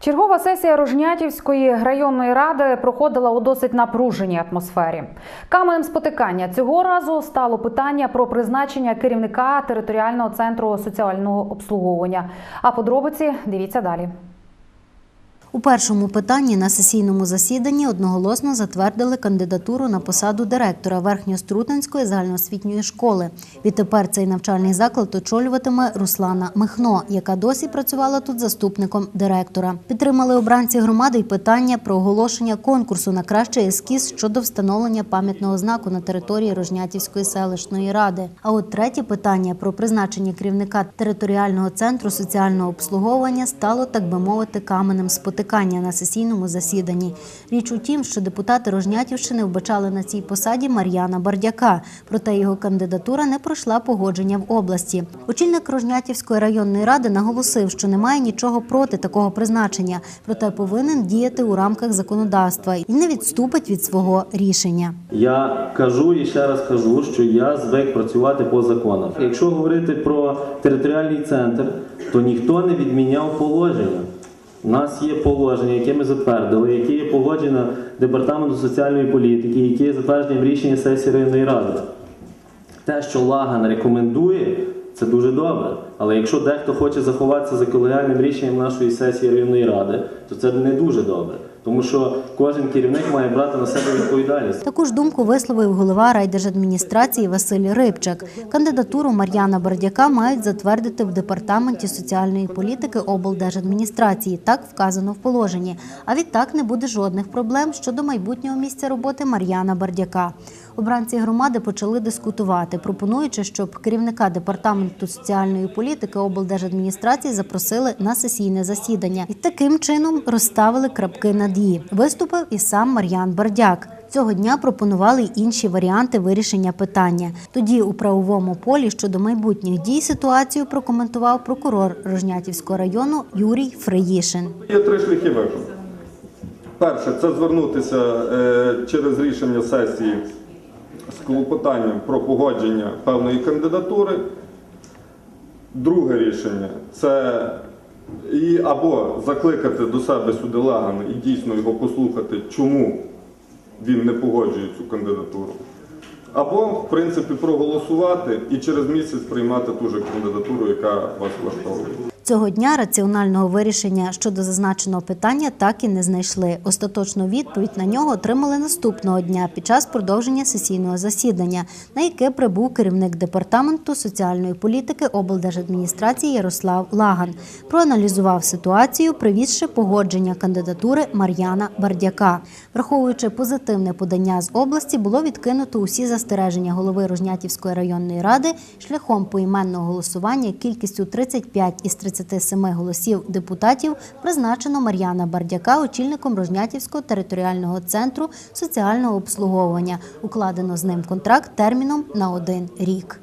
Чергова сесія Рожнятівської районної ради проходила у досить напруженій атмосфері. Каменем спотикання цього разу стало питання про призначення керівника територіального центру соціального обслуговування. А подробиці дивіться далі. У першому питанні на сесійному засіданні одноголосно затвердили кандидатуру на посаду директора Верхньострутинської загальноосвітньої школи. Відтепер цей навчальний заклад очолюватиме Руслана Михно, яка досі працювала тут заступником директора. Підтримали обранці громади й питання про оголошення конкурсу на кращий ескіз щодо встановлення пам'ятного знаку на території Рожнятівської селищної ради. А от третє питання про призначення керівника територіального центру соціального обслуговування стало, так би мовити, каменем спотикання на сесійному засіданні. Річ у тім, що депутати Рожнятівщини вбачали на цій посаді Мар'яна Бардяка, проте його кандидатура не пройшла погодження в області. Очільник Рожнятівської районної ради наголосив, що немає нічого проти такого призначення, проте повинен діяти у рамках законодавства і не відступить від свого рішення. Я кажу і ще раз кажу, що я звик працювати по законах. Якщо говорити про територіальний центр, то ніхто не відміняв положення. У нас є положення, яке ми затвердили, яке є погоджено департаменту соціальної політики, яке є затверджені в рішенні сесії районної ради. Те, що Лаган рекомендує, це дуже добре. Але якщо дехто хоче заховатися за колегіальним рішенням нашої сесії районної ради, то це не дуже добре. Тому що кожен керівник має брати на себе відповідальність. Таку ж думку висловив голова райдержадміністрації Василь Рибчак. Кандидатуру Мар'яна Бардяка мають затвердити в департаменті соціальної політики облдержадміністрації. Так вказано в положенні. А відтак не буде жодних проблем щодо майбутнього місця роботи Мар'яна Бардяка. Обранці громади почали дискутувати, пропонуючи, щоб керівника департаменту соціальної політики облдержадміністрації запросили на сесійне засідання і таким чином розставили крапки над «і». Виступив і сам Мар'ян Бардяк. Цього дня пропонували й інші варіанти вирішення питання. Тоді у правовому полі щодо майбутніх дій ситуацію прокоментував прокурор Рожнятівського району Юрій Фриїшин. Є три шляхи виходу. Перше це звернутися е, через рішення сесії з клопотанням про погодження певної кандидатури. Друге рішення це і або закликати до себе сюди Лагана і дійсно його послухати, чому він не погоджує цю кандидатуру. Або, в принципі, проголосувати і через місяць приймати ту же кандидатуру, яка вас влаштовує. Цього дня раціонального вирішення щодо зазначеного питання так і не знайшли. Остаточну відповідь на нього отримали наступного дня під час продовження сесійного засідання, на яке прибув керівник департаменту соціальної політики облдержадміністрації Ярослав Лаган. Проаналізував ситуацію, привізши погодження кандидатури Мар'яна Бардяка. Враховуючи позитивне подання з області, було відкинуто усі застереження голови Рожнятівської районної ради шляхом поіменного голосування кількістю 35 із 37 голосів депутатів призначено Мар'яна Бардяка очільником Рожнятівського територіального центру соціального обслуговування. Укладено з ним контракт терміном на один рік.